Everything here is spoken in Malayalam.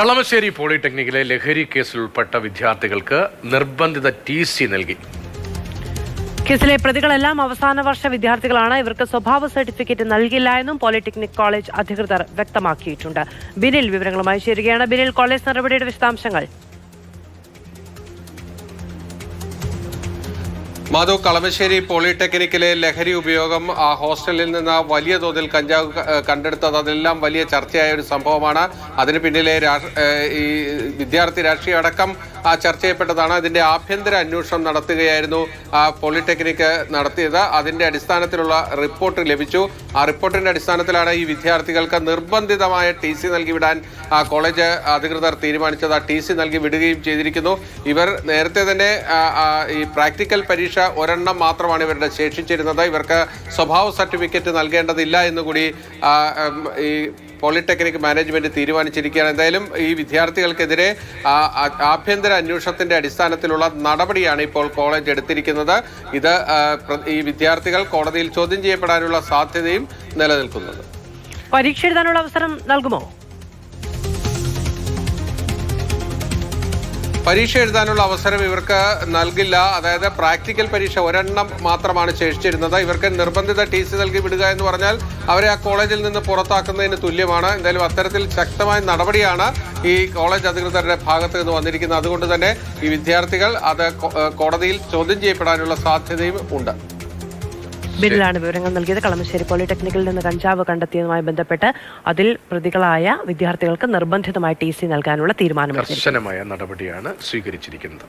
കളമശ്ശേരി പോളിടെക്നിക്കിലെ ലഹരി കേസിൽ ഉൾപ്പെട്ട വിദ്യാർത്ഥികൾക്ക് നിർബന്ധിത ടി സി നൽകി. കേസിലെ പ്രതികളെല്ലാം അവസാന വർഷ വിദ്യാർത്ഥികളാണ്. ഇവർക്ക് സ്വഭാവ സർട്ടിഫിക്കറ്റ് നൽകില്ല എന്നും പോളിടെക്നിക് കോളേജ് അധികൃതർ വ്യക്തമാക്കിയിട്ടുണ്ട്. ബിനിൽ വിവരങ്ങളുമായി ചേരുകയാണ്. ബിനിൽ കോളേജ് നടപടിയുടെ വിശദാംശങ്ങൾ. മാധു കളമശ്ശേരി പോളിടെക്നിക്കിലെ ലഹരി ഉപയോഗം ആ ഹോസ്റ്റലിൽ നിന്ന് വലിയ തോതിൽ കഞ്ചാവ് കണ്ടെടുത്തത് അതെല്ലാം വലിയ ചർച്ചയായ ഒരു സംഭവമാണ്. അതിന് പിന്നിലെ ഈ വിദ്യാർത്ഥി രാഷ്ട്രീയം അടക്കം ചർച്ച ചെയ്യപ്പെട്ടതാണ്. അതിന്റെ ആഭ്യന്തര അന്വേഷണം നടത്തുകയായിരുന്നു ആ പോളിടെക്നിക്ക് നടത്തിയത്. അതിന്റെ അടിസ്ഥാനത്തിലുള്ള റിപ്പോർട്ട് ലഭിച്ചു. ആ റിപ്പോർട്ടിന്റെ അടിസ്ഥാനത്തിലാണ് ഈ വിദ്യാർത്ഥികൾക്ക് നിർബന്ധിതമായ ടി സി നൽകി വിടാൻ ആ കോളേജ് അധികൃതർ തീരുമാനിച്ചത്. ആ ടി സി നൽകി വിടുകയും ചെയ്തിരിക്കുന്നു. ഇവർ നേരത്തെ തന്നെ ഈ പ്രാക്ടിക്കൽ പരീക്ഷ ഒരെണ്ണം മാത്രമാണ് ഇവരുടെ ശേഷിച്ചിരുന്നത്. ഇവർക്ക് സ്വഭാവ സർട്ടിഫിക്കറ്റ് നൽകേണ്ടതില്ല എന്നുകൂടി കൂടി ഈ പോളിടെക്നിക് മാനേജ്മെന്റ് തീരുമാനിച്ചിരിക്കുകയാണ്. എന്തായാലും ഈ വിദ്യാർത്ഥികൾക്കെതിരെ ആഭ്യന്തര അന്വേഷണത്തിന്റെ അടിസ്ഥാനത്തിലുള്ള നടപടിയാണ് ഇപ്പോൾ കോളേജ് എടുത്തിരിക്കുന്നത്. ഇത് ഈ വിദ്യാർത്ഥികൾ കോടതിയിൽ ചോദ്യം ചെയ്യപ്പെടാനുള്ള സാധ്യതയും നിലനിൽക്കുന്നത് പരീക്ഷ എഴുതാനുള്ള അവസരം നൽകുമോ? പരീക്ഷ എഴുതാനുള്ള അവസരം ഇവർക്ക് നൽകില്ല. അതായത് പ്രാക്ടിക്കൽ പരീക്ഷ ഒരെണ്ണം മാത്രമാണ് ശേഷിച്ചിരുന്നത്. ഇവർക്ക് നിർബന്ധിത ടി സി നൽകി വിടുക എന്ന് പറഞ്ഞാൽ അവരെ ആ കോളേജിൽ നിന്ന് പുറത്താക്കുന്നതിന് തുല്യമാണ്. എന്തായാലും അത്തരത്തിൽ ശക്തമായ നടപടിയാണ് ഈ കോളേജ് അധികൃതരുടെ ഭാഗത്ത് നിന്ന് വന്നിരിക്കുന്നത്. അതുകൊണ്ട് തന്നെ ഈ വിദ്യാർത്ഥികൾ അത് കോടതിയിൽ ചോദ്യം ചെയ്യപ്പെടാനുള്ള സാധ്യതയും ഉണ്ട്. ബിനിലാണ് വിവരങ്ങൾ നൽകിയത്. കളമശ്ശേരി പോളിടെക്നിക്കിൽ നിന്ന് കഞ്ചാവ് കണ്ടെത്തിയതുമായി ബന്ധപ്പെട്ട് അതിൽ പ്രതികളായ വിദ്യാർത്ഥികൾക്ക് നിർബന്ധിതമായി ടി സി നൽകാനുള്ള തീരുമാനം കർശനമായ നടപടിയാണ് സ്വീകരിച്ചിരിക്കുന്നത്.